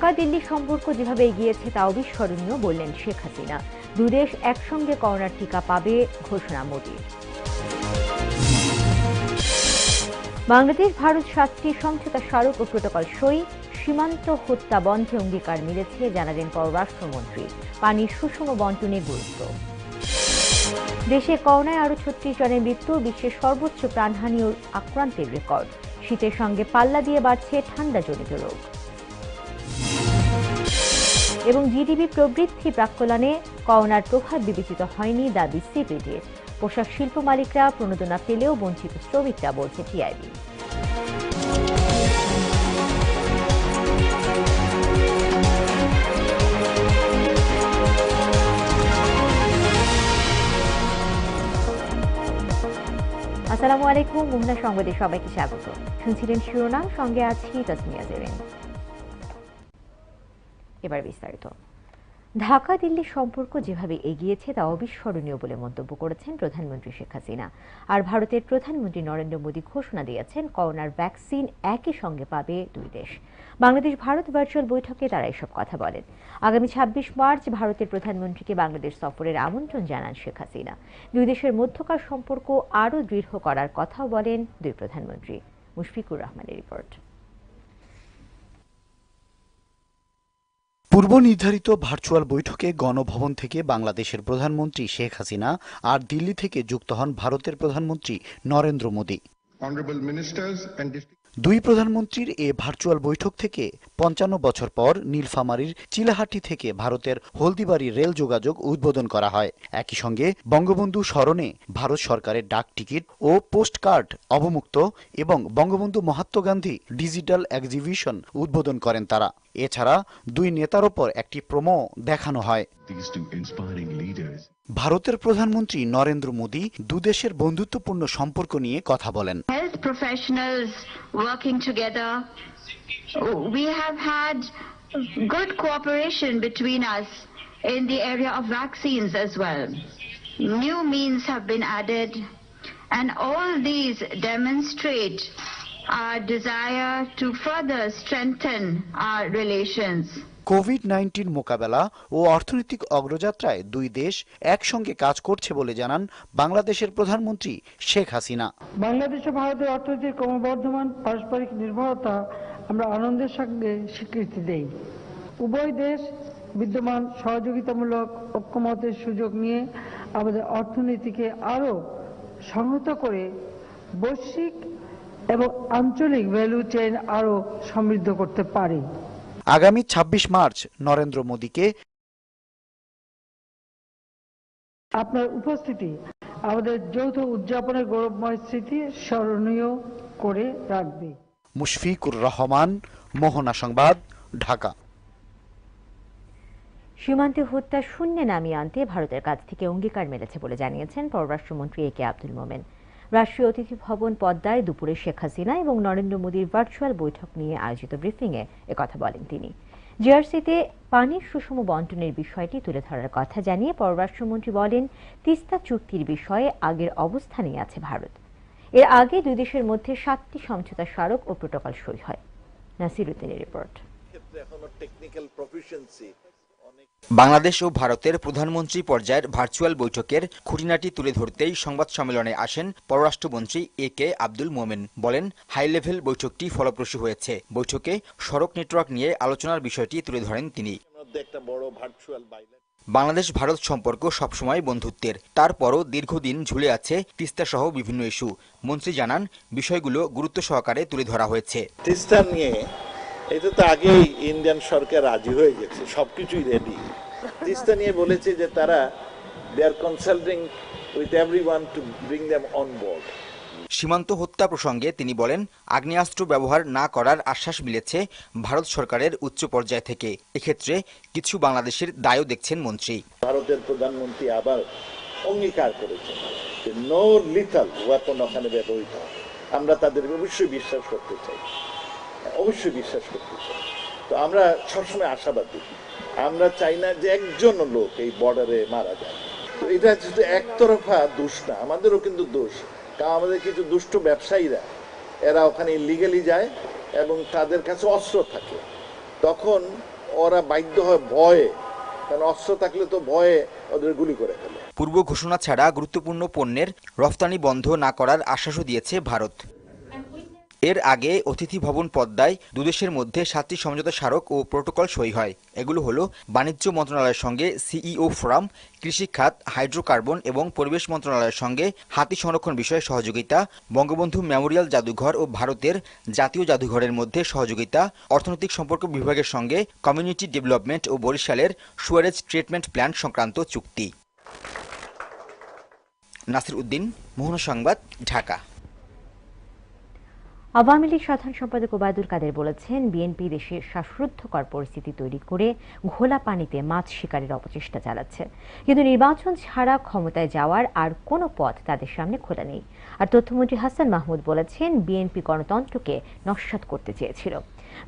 দিল্লি সম্পর্ক যেভাবে এগিয়েছে তা অবিস্মরণীয় বললেন শেখ হাসিনা। দুদেশ একসঙ্গে করোনার টিকা পাবে ঘোষণা মোদীর। বাংলাদেশ, ভারত সাতটি সমঝোতা স্মারক ও প্রোটোকল সই, সীমান্ত হত্যা বন্ধে অঙ্গীকার মিলেছে, জানালেন পররাষ্ট্রমন্ত্রী। পানির সুষম বন্টনে গুরুত্ব। দেশে করোনায় আরও ছত্রিশ জনের মৃত্যু, বিশ্বের সর্বোচ্চ প্রাণহানি ও আক্রান্তের রেকর্ড। শীতের সঙ্গে পাল্লা দিয়ে বাড়ছে ঠান্ডাজনিত রোগ। এবং জিডিপি প্রবৃদ্ধি প্রাক্কলনে করোনার প্রভাব বিবেচিত হয়নি দাবি সিপিডির পোশাক শিল্প মালিকরা প্রণোদনা পেলেও বঞ্চিত শ্রমিকরা বলছে টিআইবি আসসালামু আলাইকুম মুহনা সংবাদে সবাইকে স্বাগত। শুনছিলেন শিরোনাম, সঙ্গে আছি তাসমিয়া জেরেন। এবার বিস্তারিত। ঢাকা দিল্লি সম্পর্ক যেভাবে এগিয়েছে তা অবিস্মরণীয় বলে মন্তব্য করেছেন প্রধানমন্ত্রী শেখ হাসিনা। আর ভারতের প্রধানমন্ত্রী নরেন্দ্র মোদী ঘোষণা দিয়েছেন, করোনার ভ্যাকসিন একই সঙ্গে পাবে দুই দেশ। বাংলাদেশ, ভারত ভার্চুয়াল বৈঠকে তারা এসব কথা বলেন। আগামী ছাব্বিশ মার্চ ভারতের প্রধানমন্ত্রীকে বাংলাদেশ সফরের আমন্ত্রণ জানান শেখ হাসিনা। দুই দেশের মধ্যকার সম্পর্ক আরও দৃঢ় করার কথাও বলেন দুই প্রধানমন্ত্রী। মুশফিকুর রহমানের রিপোর্ট। পূর্ব নির্ধারিত ভার্চুয়াল বৈঠকে গণভবন থেকে বাংলাদেশের প্রধানমন্ত্রী শেখ হাসিনা আর দিল্লি থেকে যুক্ত হন ভারতের প্রধানমন্ত্রী নরেন্দ্র মোদী। দুই প্রধানমন্ত্রীর এ ভার্চুয়াল বৈঠক থেকে পঞ্চান্ন বছর পর নীলফামারীর চিলাহাটি থেকে ভারতের হলদিবাড়ি রেল যোগাযোগ উদ্বোধন করা হয়। একই সঙ্গে বঙ্গবন্ধু স্মরণে ভারত সরকারের ডাক টিকিট ও পোস্ট কার্ড অবমুক্ত এবং বঙ্গবন্ধু মহাত্মা গান্ধী ডিজিটাল এক্সিবিশন উদ্বোধন করেন তারা। এছাড়া দুই নেতার ওপর একটি প্রোমো দেখানো হয় these two inspiring leaders ভারতের প্রধানমন্ত্রী নরেন্দ্র মোদী দুদেশের বন্ধুত্বপূর্ণ সম্পর্ক নিয়ে কথা বলেন health professionals working together. We have had good cooperation between us in the area of vaccines as well. New means have been added and all these demonstrate our desire to further strengthen our relations. COVID nineteen মোকাবেলা ও অর্থনৈতিক অগ্রযাত্রায় দুই দেশ একসঙ্গে কাজ করছে বলে জানান বাংলাদেশের প্রধানমন্ত্রী শেখ হাসিনা বাংলাদেশ ও ভারতের অর্থনীতির ক্রমবর্ধমান পারস্পরিক নির্ভরতা আমরা আনন্দের সঙ্গে স্বীকৃতি দেই উভয় দেশ বিদ্যমান সহযোগিতামূলক ঐক্যমতের সুযোগ নিয়ে আমাদের অর্থনীতিকে আরও সংহত করে বৈশ্বিক এবং আঞ্চলিক ভ্যালু চেইন আরও সমৃদ্ধ করতে পারি। আগামী ২৬ মার্চ নরেন্দ্র মোদীকে আপনার উপস্থিতি আমাদের যৌথ উদযাপনের গৌরবময় স্মৃতি স্মরণীয় করে রাখবে। মুশফিকুর রহমান মোহনা সংবাদ ঢাকা। সীমান্তে হত্যা শূন্যে নামিয়ে আনতে ভারতের কাছ থেকে অঙ্গীকার মিলেছে বলে জানিয়েছেন পররাষ্ট্রমন্ত্রী এ কে আব্দুল মোমেন। রাষ্ট্রীয় অতিথি ভবন পদ্মায় দুপুরে শেখ হাসিনা এবং নরেন্দ্র মোদীর ভার্চুয়াল বৈঠক নিয়ে আয়োজিত ব্রিফিংয়ে একথা বলেন তিনি। জিআরসিতে পানির সুষম বন্টনের বিষয়টি তুলে ধরার কথা জানিয়ে পররাষ্ট্রমন্ত্রী বলেন, তিস্তা চুক্তির বিষয়ে আগের অবস্থানেই আছে ভারত। এর আগে দুই দেশের মধ্যে সাতটি সমঝোতা স্মারক ও প্রোটোকল সই হয়। নাসিরুদ্দিনের রিপোর্ট। এখনও টেকনিক্যাল বাংলাদেশ ও ভারতের প্রধানমন্ত্রী পর্যায়ের ভার্চুয়াল বৈঠকের খুঁটিনাটি তুলে ধরতেই সংবাদ সম্মেলনে আসেন পররাষ্ট্রমন্ত্রী এ কে আব্দুল মোমেন। বলেন, হাই লেভেল বৈঠকটি ফলপ্রসূ হয়েছে। বৈঠকে সড়ক নেটওয়ার্ক নিয়ে আলোচনার বিষয়টি তুলে ধরেন তিনি। বাংলাদেশ, ভারত সম্পর্ক সবসময় বন্ধুত্বের। তারপরও দীর্ঘদিন ঝুলে আছে তিস্তা সহ বিভিন্ন ইস্যু। মন্ত্রী জানান, বিষয়গুলো গুরুত্ব সহকারে তুলে ধরা হয়েছে। তিস্তা নিয়ে এটা তো আগেই ইন্ডিয়ান সরকার রাজি হয়ে গেছে সবকিছুই রেডি তিস্তা নিয়ে বলেছে যে তারা they are consulting with everyone to bring them on board সীমান্ত হত্যা প্রসঙ্গে তিনি বলেন আগ্নেয়াস্ত্র ব্যবহার না করার আশ্বাস মিলেছে ভারত সরকারের উচ্চ পর্যায় থেকে। এক্ষেত্রে কিছু বাংলাদেশের দায়ও দেখছেন মন্ত্রী। ভারতের প্রধানমন্ত্রী আবার অঙ্গীকার করেছেন যে নো লিথাল ওয়েপন ওখানে ব্যবহৃত। আমরা তাদের অবশ্যই বিশ্বাস করতে চাই। অবশ্যই বিশ্বাস করতে চাই তো আমরা সবসময় আশাবাদী। আমরা চাই না যে একজন লোক এই বর্ডারে মারা যায়। তো এটা শুধু একতরফা দোষ না, আমাদেরও কিন্তু দোষ। কারণ আমাদের কিছু দুষ্ট ব্যবসায়ীরা, এরা ওখানে ইলিগালি যায় এবং তাদের কাছে অস্ত্র থাকে। তখন ওরা বাধ্য হয় ভয়ে, কারণ অস্ত্র থাকলে তো ভয়ে ওদের গুলি করে ফেলে। পূর্ব ঘোষণা ছাড়া গুরুত্বপূর্ণ পণ্যের রফতানি বন্ধ না করার আশ্বাসও দিয়েছে ভারত। এর আগে অতিথি ভবন পদ্মায় দুদেশের মধ্যে সাতটি সমঝোতা স্মারক ও প্রোটোকল সই হয়। এগুলো হলো বাণিজ্য মন্ত্রণালয়ের সঙ্গে সিইও ফোরাম, কৃষি খাত, হাইড্রোকার্বন এবং পরিবেশ মন্ত্রণালয়ের সঙ্গে হাতি সংরক্ষণ বিষয়ে সহযোগিতা, বঙ্গবন্ধু মেমোরিয়াল জাদুঘর ও ভারতের জাতীয় জাদুঘরের মধ্যে সহযোগিতা, অর্থনৈতিক সম্পর্ক বিভাগের সঙ্গে কমিউনিটি ডেভেলপমেন্ট ও বরিশালের সুয়ারেজ ট্রিটমেন্ট প্ল্যান্ট সংক্রান্ত চুক্তি। নাসির উদ্দিন, মোহন সংবাদ, ঢাকা। আওয়ামী লীগ সাধারণ সম্পাদক ওবায়দুল কাদের বলেছেন, বিএনপি দেশে শ্বাসরুদ্ধকর পরিস্থিতি তৈরি করে ঘোলা পানিতে মাছ শিকারের অপচেষ্টা চালাচ্ছে। কিন্তু নির্বাচন ছাড়া ক্ষমতায় যাওয়ার আর কোনো পথ তাদের সামনে খোলা নেই। আর তথ্যমন্ত্রী হাসান মাহমুদ বলেছেন, বিএনপি গণতন্ত্রকে নস্যাৎ করতে চেয়েছিল।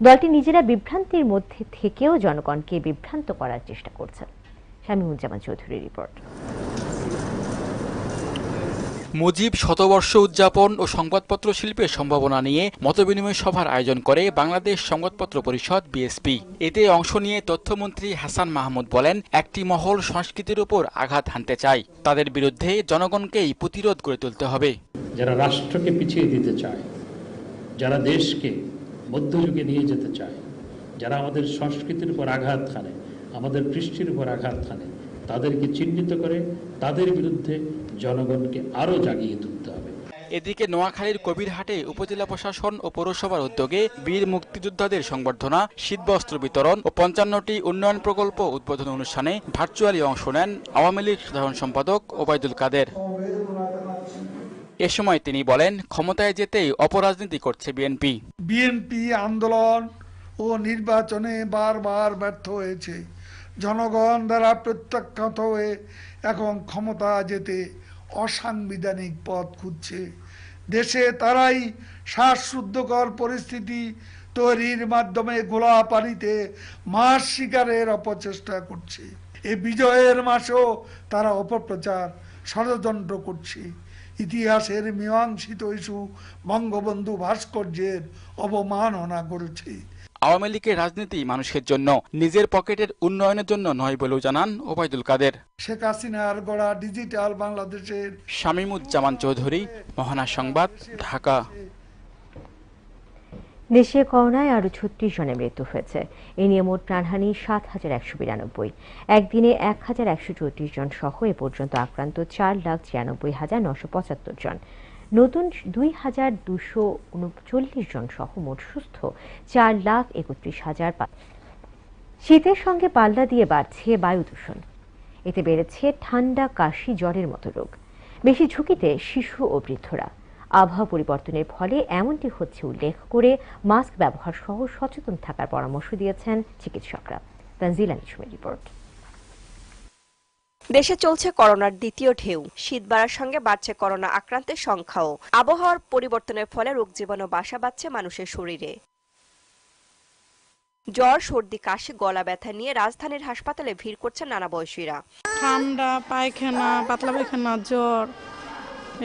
দলটি নিজেরা বিভ্রান্তির মধ্যে থেকেও জনগণকে বিভ্রান্ত করার চেষ্টা করছে। শামীমুজ্জামান চৌধুরীর রিপোর্ট। মুজিব শতবর্ষ উদযাপন ও সংবাদপত্র শিল্পের সম্ভাবনা নিয়ে মতবিনিময় সভার আয়োজন করে বাংলাদেশ সংবাদপত্র পরিষদ, বিএসপি। এতে অংশ নিয়ে তথ্যমন্ত্রী হাসান মাহমুদ বলেন, একটি মহল সংস্কৃতির উপর আঘাত হানতে চায়। তাদের বিরুদ্ধে জনগণকেই প্রতিরোধ করে তুলতে হবে। যারা রাষ্ট্রকে পিছিয়ে দিতে চায়, যারা দেশকে মধ্যযুগে নিয়ে যেতে চায়, যারা আমাদের সংস্কৃতির উপর আঘাত হানে, আমাদের কৃষ্টির উপর আঘাত হানে তাদেরকে চিহ্নিত করে তাদের বিরুদ্ধে জনগণকে আরও জাগিয়ে তুলতে হবে। এদিকে নোয়াখালীর কবিরহাটে উপজেলা প্রশাসন ও পৌরসভার উদ্যোগে বীর মুক্তিযোদ্ধাদের সংবর্ধনা শীতবস্ত্র বিতরণ ও পঞ্চান্নটি উন্নয়ন প্রকল্প উদ্বোধন অনুষ্ঠানে ভার্চুয়ালি অংশ নেন আওয়ামী লীগ সাধারণ সম্পাদক ওবায়দুল কাদের। এ সময় তিনি বলেন ক্ষমতায় যেতেই অপরাজনীতি করছে বিএনপি। বিএনপি আন্দোলন ও নির্বাচনে বারবার ব্যর্থ হয়েছে। জনগণ দ্বারা প্রত্যাখ্যাত হয়ে এখন ক্ষমতা যেতে অসাংবিধানিক পথ খুঁজছে। দেশে তারাই শ্বাসরুদ্ধকর পরিস্থিতি তৈরির মাধ্যমে গোলা পানিতে মাছ শিকারের অপচেষ্টা করছে। এ বিজয়ের মাসেও তারা অপপ্রচার, ষড়যন্ত্র করছে। ইতিহাসের মীমাংসিত ইস্যু বঙ্গবন্ধু ভাস্কর্যের অবমাননা করেছে। আওয়ামী লীগের রাজনীতি মানুষের জন্য নিজের পকেটের উন্নয়নের জন্য নয় বলেও জানান ওবায়দুল কাদের। শেখ হাসিনার গড়া ডিজিটাল বাংলাদেশের শামীমুজ্জামান চৌধুরী মহানা সংবাদ ঢাকা। দেশে করোনায় আরও ছত্রিশ জনের মৃত্যু হয়েছে। এ নিয়ে মোট প্রাণহানি সাত হাজার একশো বিরানব্বই। একদিনে এক হাজার একশো চৌত্রিশ জন সহ এ পর্যন্ত আক্রান্ত চার লাখ ছিয়ানব্বই হাজার নশো পঁচাত্তর জন। নতুন দুই হাজার দুশো উনচল্লিশ জন সহ মোট সুস্থ চার লাখ একত্রিশ হাজার শীতের সঙ্গে পাল্লা দিয়ে বাড়ছে বায়ু দূষণ। এতে বেড়েছে ঠান্ডা, কাশি, জ্বরের মতো রোগ। বেশি ঝুঁকিতে শিশু ও বৃদ্ধরা। আবহাওয়া পরিবর্তনের ফলে এমনটি হচ্ছে উল্লেখ করে মাস্ক ব্যবহার সহ সচেতন থাকার পরামর্শ দিয়েছেন চিকিৎসকরা। তানজিলা নিসুমের রিপোর্ট। দেশে চলছে করোনার দ্বিতীয় ঢেউ। শীত বাড়ার সঙ্গে বাড়ছে করোনা আক্রান্তের সংখ্যাও। আবহাওয়ার পরিবর্তনের ফলে রোগ জীবাণু বাসা বাঁধছে মানুষের শরীরে। জ্বর সর্দি কাশি গলা ব্যথা নিয়ে রাজধানীর হাসপাতালে ভিড় করছেন নানা বয়সীরা। ঠান্ডা পায়খানা পাতলা পায়খানা জ্বর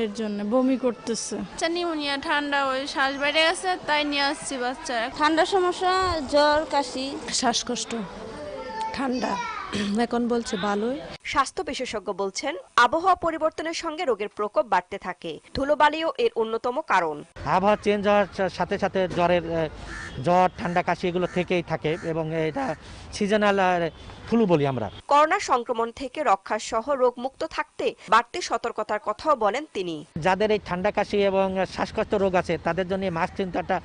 এর জন্য বমি করতেছে। নিউমোনিয়া ঠান্ডা ওই শ্বাস বেড়ে গেছে তাই নিয়ে আসছি বাচ্চা। ঠান্ডার সমস্যা জ্বর কাশি। শ্বাসকষ্ট ঠান্ডা। এখন বলছে ভালোই স্বাস্থ্য বিশেষজ্ঞ বলছেন আবহাওয়া পরিবর্তনের সঙ্গে রোগের প্রকোপ বাড়তে থাকে। ধুলোবালিও এর অন্যতম কারণ। আবহাওয়া চেঞ্জ হওয়ার সাথে সাথে জ্বরের জ্বর ঠান্ডা কাশি এগুলো থেকেই থাকে এবং এটা সিজনাল ফ্লু বলি আমরা। করোনা সংক্রমণ থেকে রক্ষা সহ রোগ মুক্ত থাকতে বাড়তি সতর্কতার কথাও বলেন তিনি। যাদের এই ঠান্ডা কাশি এবং শ্বাসকষ্ট রোগ আছে তাদের জন্য মাস্ক চিন্তাটা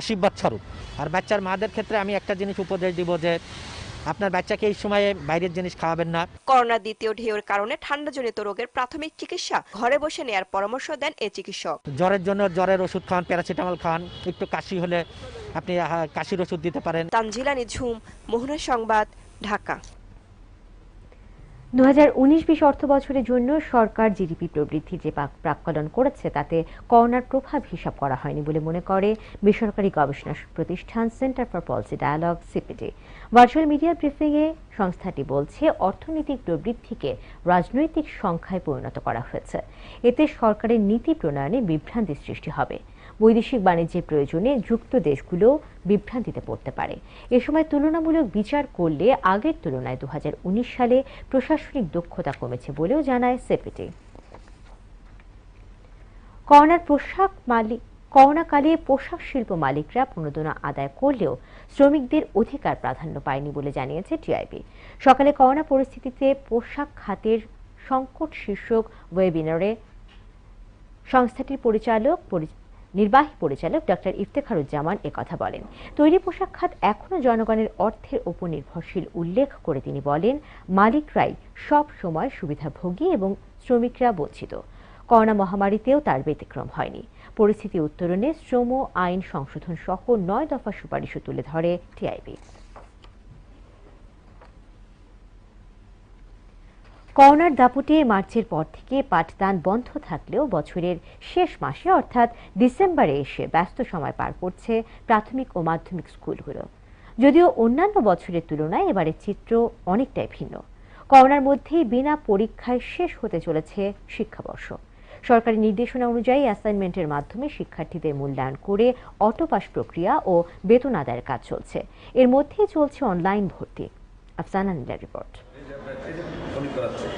আশীর্বাদ স্বরূপ। আর বাচ্চার মাদের ক্ষেত্রে আমি একটা জিনিস উপদেশ দিব যে আপনার বাচ্চাকে এই সময়ে বাইরের জিনিস খাওয়াবেন না। করোনা দ্বিতীয় ঢেউর কারণে ঠান্ডা জনিত রোগের প্রাথমিক চিকিৎসা। ঘরে বসে নেয়ার পরামর্শ দেন এই চিকিৎসক। জ্বরের জন্য জ্বরের ওষুধ খান প্যারাসিটামল খান একটু কাশি হলে আপনি কাশির ওষুধ দিতে পারেন। তানজিলা ঝুম মোহনা সংবাদ ঢাকা। দু হাজার উনিশ বিশ অর্থ বছরের জন্য সরকার জিডিপি প্রবৃদ্ধি যে প্রাক্কলন করেছে, তাতে করোনার প্রভাব হিসাব করা হয়নি বলে মনে করে বেসরকারি গবেষণা প্রতিষ্ঠান Centre for Policy Dialogue, CPD. Virtual media ব্রিফিংয়ে সংস্থাটি বলছে, অর্থনৈতিক প্রবৃদ্ধিকে রাজনৈতিক সংখ্যায় পরিণত করা হয়েছে। এতে সরকারের নীতি প্রণয়নে বিভ্রান্তি সৃষ্টি হবে। বৈদেশিক বাণিজ্যের প্রয়োজনে যুক্ত দেশগুলো বিভ্রান্তিতে পড়তে পারে। এ সময় তুলনামূলক বিচার করলে আগের তুলনায় দুই হাজার উনিশ সালে প্রশাসনিক দক্ষতা কমেছে বলেও জানায় সেপিটি করোনার পোশাক মালিক করোনাকালে পোশাক শিল্প মালিকরা প্রণোদনা আদায় করলেও শ্রমিকদের অধিকার প্রাধান্য পায়নি বলে জানিয়েছে টিআইবি সকালে করোনা পরিস্থিতিতে পোশাক খাতের সংকট শীর্ষক ওয়েবিনারে সংস্থাটির পরিচালক পরি- নির্বাহী পরিচালক ডক্টর ইফতেখারুজ্জামান কথা বলেন। তৈরি পোশাক খাত এখনও জনগণের অর্থের উপর নির্ভরশীল উল্লেখ করে তিনি বলেন মালিকরাই সব সময় সুবিধাভোগী এবং শ্রমিকরা বঞ্চিত। করোনা মহামারীতেও তার ব্যতিক্রম হয়নি। পরিস্থিতি উত্তরণে শ্রম আইন সংশোধন সহ নয় দফা সুপারিশও তুলে ধরে টিআইবি। করোনার দাপটে মার্চের পর থেকে পাঠদান বন্ধ থাকলেও বছরের শেষ মাসে, অর্থাৎ ডিসেম্বরে এসে ব্যস্ত সময় পার করছে প্রাথমিক ও মাধ্যমিক স্কুলগুলো। যদিও অন্যান্য বছরের তুলনায় এবারের চিত্র অনেকটাই ভিন্ন। করোনার মধ্যেই বিনা পরীক্ষায় শেষ হতে চলেছে শিক্ষাবর্ষ। সরকারি নির্দেশনা অনুযায়ী অ্যাসাইনমেন্টের মাধ্যমে শিক্ষার্থীদের মূল্যায়ন করে অটোপাস প্রক্রিয়া ও বেতন আদায়ের কাজ চলছে। এর মধ্যেই চলছে অনলাইন ভর্তি। আফসানা নীলার রিপোর্ট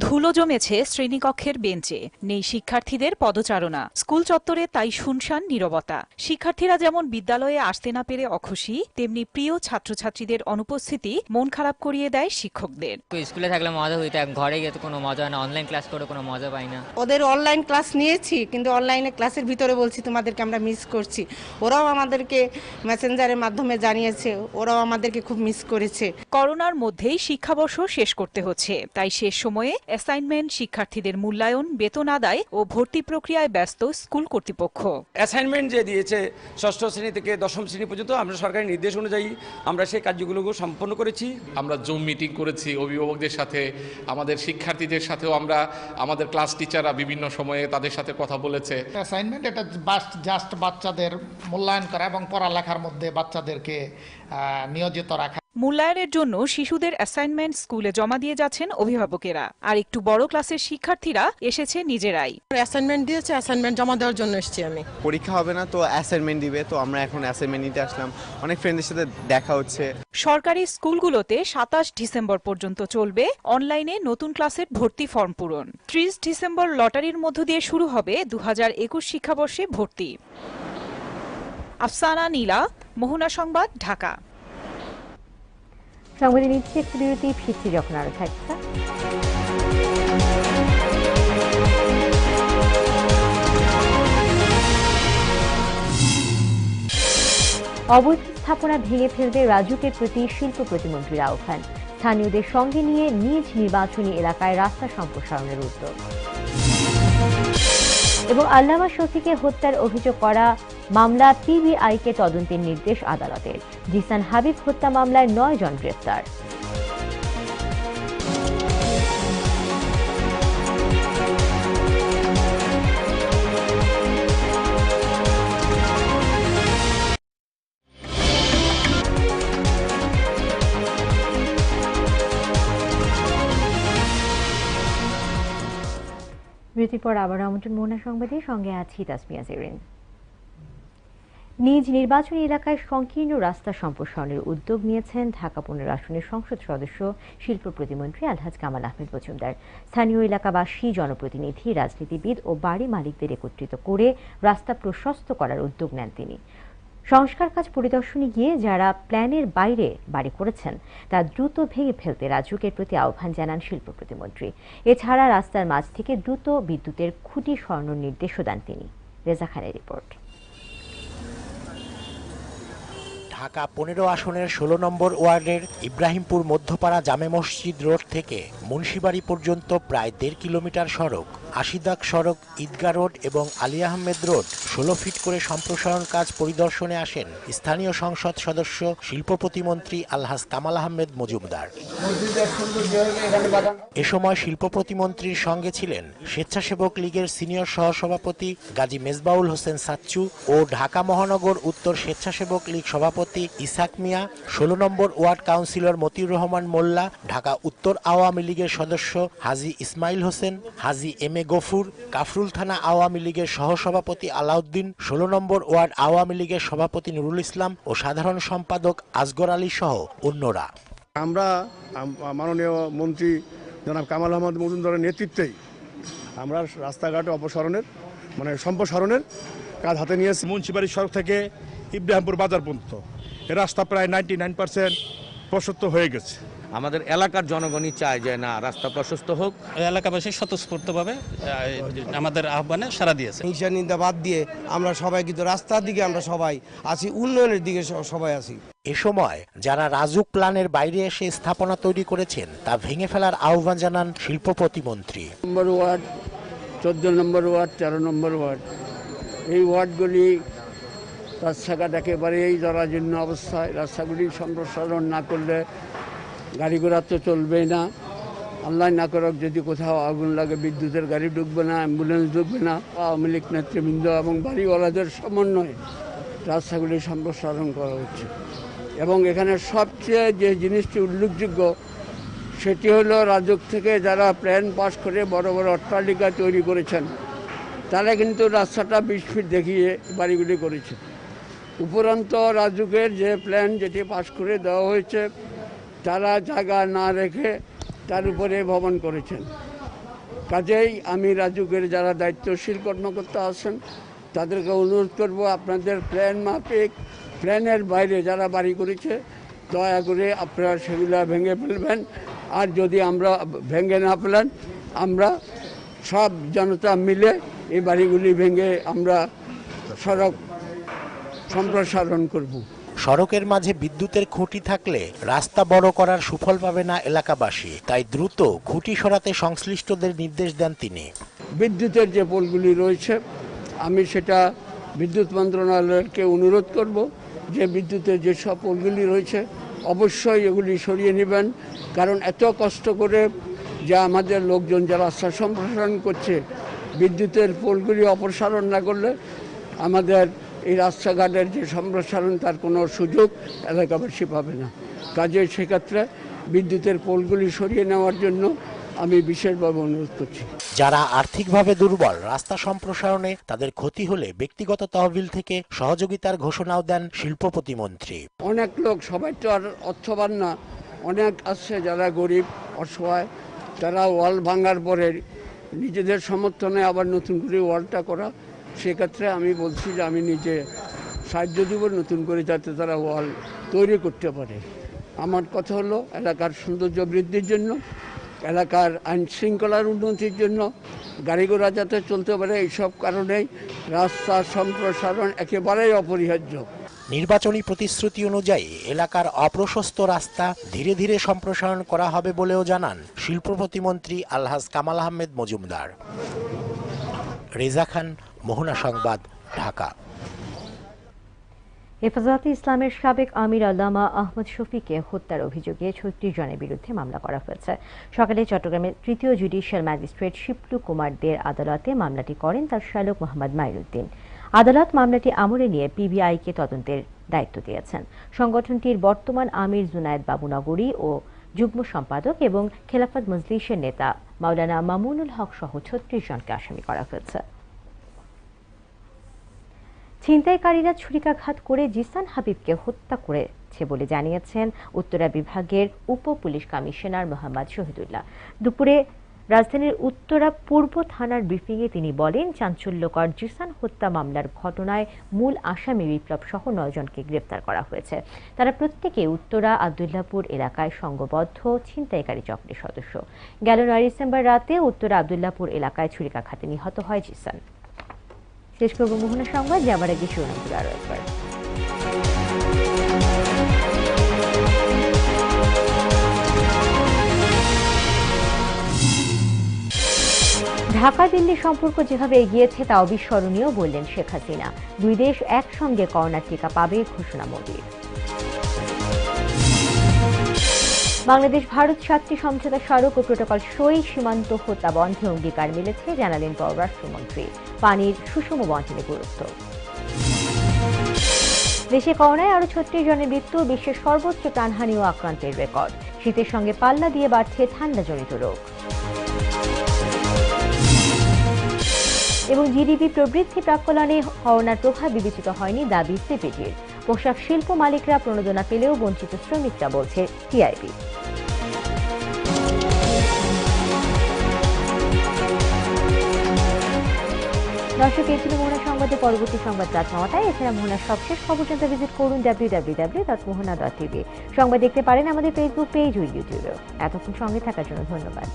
ধুলো জমেছে শ্রেণীকক্ষের বেঞ্চে। নেই শিক্ষার্থীদের পদচারণা। স্কুল চত্বরে তাই শুনশান নীরবতা। শিক্ষার্থীরা যেমন বিদ্যালয়ে আসতে না পেরে অখুশি তেমনি প্রিয় ছাত্রছাত্রীদের অনুপস্থিতি মন খারাপ করিয়ে দেয় শিক্ষকদের। স্কুলে থাকলে মজা হইতো ঘরে গিয়ে তো কোনো মজা হয় না। অনলাইন ক্লাস করে কোনো মজা পাই না। ওদের অনলাইন ক্লাস নিয়েছি কিন্তু অনলাইনে ক্লাসের ভিতরে বলছি তোমাদেরকে আমরা মিস করছি। ওরাও আমাদেরকে মেসেঞ্জারের মাধ্যমে জানিয়েছে ওরাও আমাদেরকে খুব মিস করেছে। করোনার মধ্যেই শিক্ষাবর্ষ শেষ করতে হচ্ছে। তাই শেষ সময়ে অ্যাসাইনমেন্ট শিক্ষার্থীদের মূল্যায়ন বেতন আদায় ও ভর্তি প্রক্রিয়ায় ব্যস্ত স্কুল কর্তৃপক্ষ। অ্যাসাইনমেন্ট যে দিয়েছে ষষ্ঠ শ্রেণি থেকে দশম শ্রেণি পর্যন্ত আমরা সরকারি নির্দেশ অনুযায়ী আমরা সেই কার্যগুলো সম্পন্ন করেছি। আমরা জুম মিটিং করেছি অভিভাবকদের সাথে আমাদের শিক্ষার্থীদের সাথেও আমরা আমাদের ক্লাস টিচাররা বিভিন্ন সময়ে তাদের সাথে কথা বলেছে। অ্যাসাইনমেন্ট এটা জাস্ট বাচ্চাদের মূল্যায়ন করা এবং পড়ালেখার মধ্যে বাচ্চাদেরকে নিয়োজিত রাখা। মূল্যায়নের জন্য শিশুদের অ্যাসাইনমেন্ট স্কুলে জমা দিয়ে যাচ্ছেন অভিভাবকেরা। আর একটু বড় ক্লাসের শিক্ষার্থীরা এসেছে নিজেরাই। অ্যাসাইনমেন্ট দিয়েছে অ্যাসাইনমেন্ট জমা দেওয়ার জন্য এসেছি আমি। পরীক্ষা হবে না তো অ্যাসাইনমেন্ট দিবে তো আমরা এখন অ্যাসাইনমেন্ট নিতে আসলাম। অনেক ফ্রেন্ডদের সাথে দেখা হচ্ছে। সরকারি স্কুলগুলোতে সাতাশ ডিসেম্বর পর্যন্ত চলবে অনলাইনে নতুন ক্লাসের ভর্তি ফর্ম পূরণ। ত্রিশ ডিসেম্বর লটারির মধ্য দিয়ে শুরু হবে দু হাজার একুশ শিক্ষাবর্ষে ভর্তি। আফসানা নীলা মোহনা সংবাদ ঢাকা। সংবাদে নিচ্ছে একটি বিরতি, ফিরছি যখন আরও থাকছে অবৈধ স্থাপনা ভেঙে ফেলতে রাজুকের প্রতি শিল্প প্রতিমন্ত্রীর আহ্বান। স্থানীয়দের সঙ্গে নিয়ে নিজ নির্বাচনী এলাকায় রাস্তা সম্প্রসারণের উদ্যোগ। এবং আল্লামা শফিকে হত্যার অভিযোগ করা মামলা পিবিআইকে তদন্তের নির্দেশ আদালতের। জিসান হাবিব হত্যা মামলায় নয় জন গ্রেফতার বিরতির পর আবার আমন্ত্রণ মোহনা সংবাদে। সঙ্গে আছি তাসমিয়া জেরিন নিজ নির্বাচনী এলাকায় সংকীর্ণ রাস্তা সম্প্রসারণের উদ্যোগ নিয়েছেন ঢাকা পনেরো আসনের সংসদ সদস্য, শিল্প প্রতিমন্ত্রী আলহাজ কামাল আহমেদ মজুমদার। স্থানীয় এলাকাবাসী, জনপ্রতিনিধি, রাজনীতিবিদ ও বাড়ি মালিকদের একত্রিত করে রাস্তা প্রশস্ত করার উদ্যোগ নেন তিনি। সংস্কার কাজ পরিদর্শনে গিয়ে যারা প্ল্যানের বাইরে বাড়ি করেছেন, তা দ্রুত ভেঙে ফেলতে রাজুকের প্রতি আহ্বান জানান শিল্প প্রতিমন্ত্রী। এছাড়া রাস্তার মাঝ থেকে দ্রুত বিদ্যুতের খুঁটি সরানোর নির্দেশও দেন তিনি। রেজা খানের রিপোর্ট। ঢাকা পনেরো আসনের ষোলো নম্বর ওয়ার্ডের ইব্রাহিমপুর মধ্যপাড়া জামে মসজিদ রোড থেকে মুন্সিবাড়ি পর্যন্ত প্রায় দেড় কিলোমিটার সড়ক, আশিদাক সড়ক ঈদগা রোড এবং আলী আহমেদ রোড ষোলো ফিট করে সম্প্রসারণ কাজ পরিদর্শনে আসেন স্থানীয় সংসদ সদস্য শিল্প প্রতিমন্ত্রী আলহাজ কামাল আহমেদ মজুমদার। এ সময় শিল্প প্রতিমন্ত্রীর সঙ্গে ছিলেন স্বেচ্ছাসেবক লীগের সিনিয়র সহসভাপতি গাজী মেজবাউল হোসেন সাচ্চু ও ঢাকা মহানগর উত্তর স্বেচ্ছাসেবক লীগ সভাপতি ইসাক মিয়া ষোলো number ward councillor Motiur Rahman Molla Dhaka উত্তর আওয়ামী লীগের সদস্য হাজি ইসমাইল হোসেন হাজি এম এ গফুর কাফরুল থানা আওয়ামী লীগের সহসভাপতি আলাউদ্দিন ষোলো নম্বর ওয়ার্ড আওয়ামী লীগের সভাপতি নুরুল ইসলাম ও সাধারণ সম্পাদক আসগর আলী সহ অন্যরা। আমরা মাননীয় মন্ত্রী জনাব কামাল আহমদ মজুমদারের নেতৃত্বেই আমরা রাস্তাঘাট অপসারণের মানে সম্প্রসারণের কাজ হাতে নিয়েছি। মুন্সিবাড়ি সড়ক থেকে ইব্রাহিমপুর বাজার পর্যন্ত। রাস্তা প্রায় নাইনটি নাইন পার্সেন্ট প্রশস্ত হয়ে গেছে। আমাদের এলাকার জনগণই চায় যে না রাস্তা প্রশস্ত হোক। এলাকাবাসী স্বতঃস্ফূর্তভাবে আমাদের আহ্বানে সারা দিয়েছে। হিংসা নিন্দা বাদ দিয়ে আমরা সবাই কিন্তু রাস্তার দিকে আমরা সবাই আছি উন্নয়নের দিকে সবাই আছি। এ সময় যারা রাজুক প্ল্যানের বাইরে এসে স্থাপনা তৈরি করেছেন তা ভেঙে ফেলার আহ্বান জানান শিল্প প্রতিমন্ত্রী। নম্বর ওয়ার্ড চোদ্দ নম্বর ওয়ার্ড তেরো নম্বর ওয়ার্ড। এই ওয়ার্ডগুলি রাস্তাঘাট একেবারেই জরাজীর্ণ অবস্থায় রাস্তাগুলি সম্প্রসারণ না করলে গাড়ি ঘোড়া তো চলবেই না। আল্লাহ না করক যদি কোথাও আগুন লাগে, বিদ্যুতের গাড়ি ঢুকবে না, অ্যাম্বুলেন্স ঢুকবে না, আওয়ামী লীগ নেতৃবৃন্দ এবং বাড়িওয়ালাদের সমন্বয়ে রাস্তাগুলি সম্প্রসারণ করা হচ্ছে। এবং এখানে সবচেয়ে যে জিনিসটি উল্লেখযোগ্য, সেটি হলো রাজক থেকে যারা প্ল্যান পাশ করে বড় বড় অট্টালিকা তৈরি করেছেন, তারা কিন্তু রাস্তাটা বিশ ফিট দেখিয়ে বাড়িগুলি করেছে। উপরন্ত রাজুকের যে প্ল্যান যেটি পাশ করে দেওয়া হয়েছে, তারা জায়গা না রেখে তার উপরে ভবন করেছেন। কাজেই আমি রাজুকের যারা দায়িত্বশীল কর্মকর্তা আছেন, তাদেরকে অনুরোধ করব আপনাদের প্ল্যান মাফিক প্ল্যানের বাইরে যারা বাড়ি করেছে, দয়া করে আপনারা সেগুলো ভেঙে ফেলবেন। আর যদি আমরা ভেঙে না ফেলেন, আমরা সব জনতা মিলে এই বাড়িগুলি ভেঙে আমরা সড়ক সম্প্রসারণ করব। সড়কের মাঝে বিদ্যুতের খুঁটি থাকলে রাস্তা বড় করার সুফল পাবে না এলাকাবাসী। তাই দ্রুত খুঁটি সরাতে সংশ্লিষ্টদের নির্দেশ দেন তিনি। বিদ্যুতের যে পোলগুলি রয়েছে আমি সেটা বিদ্যুৎ মন্ত্রণালয়কে অনুরোধ করব যে বিদ্যুতের যেসব পোলগুলি রয়েছে অবশ্যই এগুলি সরিয়ে নেবেন। কারণ এত কষ্ট করে যে আমাদের লোকজন যারা রাস্তা সম্প্রসারণ করছে বিদ্যুতের পোলগুলি অপসারণ না করলে আমাদের এই রাস্তাঘাটের যে সম্প্রসারণ তার কোনো সুযোগ এলাকাবাসী পাবে না। কাজে সেক্ষেত্রে বিদ্যুতের পোলগুলি সরিয়ে নেওয়ার জন্য আমি বিশেষভাবে অনুরোধ করছি। যারা আর্থিকভাবে দুর্বল রাস্তা সম্প্রসারণে তাদের ক্ষতি হলে ব্যক্তিগত তহবিল থেকে সহযোগিতার ঘোষণাও দেন শিল্প প্রতিমন্ত্রী অনেক লোক সবাই তো আর অর্থবান না। অনেক আছে যারা গরিব অসহায় তারা ওয়াল ভাঙার পরে নিজেদের সমর্থনে আবার নতুন করে ওয়ালটা করা সেক্ষেত্রে আমি বলছি যে আমি নিজে সাহায্য দিব, নতুন করে যাতে তারা ওয়াল তৈরি করতে পারে। আমার কথা হলো, এলাকার সৌন্দর্য বৃদ্ধির জন্য, এলাকার আইন শৃঙ্খলার উন্নতির জন্য গাড়ি ঘোড়া যাতে চলতে পারে, এইসব কারণেই রাস্তা সম্প্রসারণ একেবারেই অপরিহার্য। নির্বাচনী প্রতিশ্রুতি অনুযায়ী এলাকার অপ্রশস্ত রাস্তা ধীরে ধীরে সম্প্রসারণ করা হবে বলেও জানান শিল্প প্রতিমন্ত্রী আলহাজ কামাল আহমেদ মজুমদার। রেজা খান মোহনা সংবাদ, ঢাকা। হেফাজতে ইসলামের সাবেক আমির আল্লামা আহমদ শফিকে হত্যার অভিযোগে ছত্রিশ জনের বিরুদ্ধে মামলা করা হয়েছে। সকালে চট্টগ্রামের তৃতীয় জুডিশিয়াল ম্যাজিস্ট্রেট শিপলু কুমার দের আদালতে মামলাটি করেন তার শালক মোহাম্মদ মাইরুদ্দিন। আদালত মামলাটি আমলে নিয়ে পিবিআইকে তদন্তের দায়িত্ব দিয়েছেন। সংগঠনটির বর্তমান আমির জুনায়েদ বাবু নগরী ও যুগ্ম সম্পাদক এবং খেলাফত মজলিসের নেতা মাওলানা মামুনুল হক সহ ছত্রিশ জনকে আসামি করা হয়েছে। ছিনতাইকারীরা ছুরিকাঘাত করে জিসান হাবিবকে হত্যা করেছে বলে জানিয়েছেন উত্তরা বিভাগের উপ পুলিশ কমিশনার মোহাম্মদ শহীদুল্লাহ। দুপুরে রাজধানীর উত্তরা পূর্ব থানার ব্রিফিংয়ে তিনি বলেন, চাঞ্চল্যকর জিসান হত্যা মামলার ঘটনায় মূল আসামি বিপ্লব সহ নয়জনকে গ্রেপ্তার করা হয়েছে। তারা প্রত্যেকে উত্তরা আবদুল্লাপুর এলাকায় সংঘবদ্ধ ছিনতাইকারী চক্রের সদস্য। গেল নয় ডিসেম্বর রাতে উত্তরা আবদুল্লাপুর এলাকায় ছুরিকাঘাতে নিহত হয় জিসান। শেষ করব মোহনা সংবাদ, যাবার আগে শিরোনামগুলো আরও একবার। ঢাকা দিল্লি সম্পর্ক যেভাবে এগিয়েছে তা অবিস্মরণীয় বললেন শেখ হাসিনা। দুই দেশ একসঙ্গে করোনার টিকা পাবে, ঘোষণা মোদীর। বাংলাদেশ, ভারত, সাতটি সমঝোতা সড়ক ও প্রোটোকল সই সীমান্ত হত্যা বন্ধে অঙ্গীকার মিলেছে, জানালেন পররাষ্ট্রমন্ত্রী। পানির সুষম বন্টনে গুরুত্ব। দেশে করোনায় আরও ছত্রিশ জনের মৃত্যু, বিশ্বের সর্বোচ্চ প্রাণহানি ও আক্রান্তের রেকর্ড। শীতের সঙ্গে পাল্লা দিয়ে বাড়ছে ঠান্ডাজনিত রোগ। এবং জিডিপি প্রবৃদ্ধি প্রাক্কলনে করোনার প্রভাব বিবেচিত হয়নি দাবি সিপিডির পোশাক শিল্প মালিকরা প্রণোদনা পেলেও বঞ্চিত শ্রমিকরা বলছে টিআইবি। দর্শক, এই ছিল মোহনা সংবাদে পরবর্তী সংবাদ রাত নটায়। এছাড়া মোহনার সবশেষ খবর জানতে ভিজিট করুন W W W dot Mohona dot TV সংবাদ দেখতে পারেন আমাদের ফেসবুক পেজ ও ইউটিউবেও এতক্ষণ সঙ্গে থাকার জন্য ধন্যবাদ।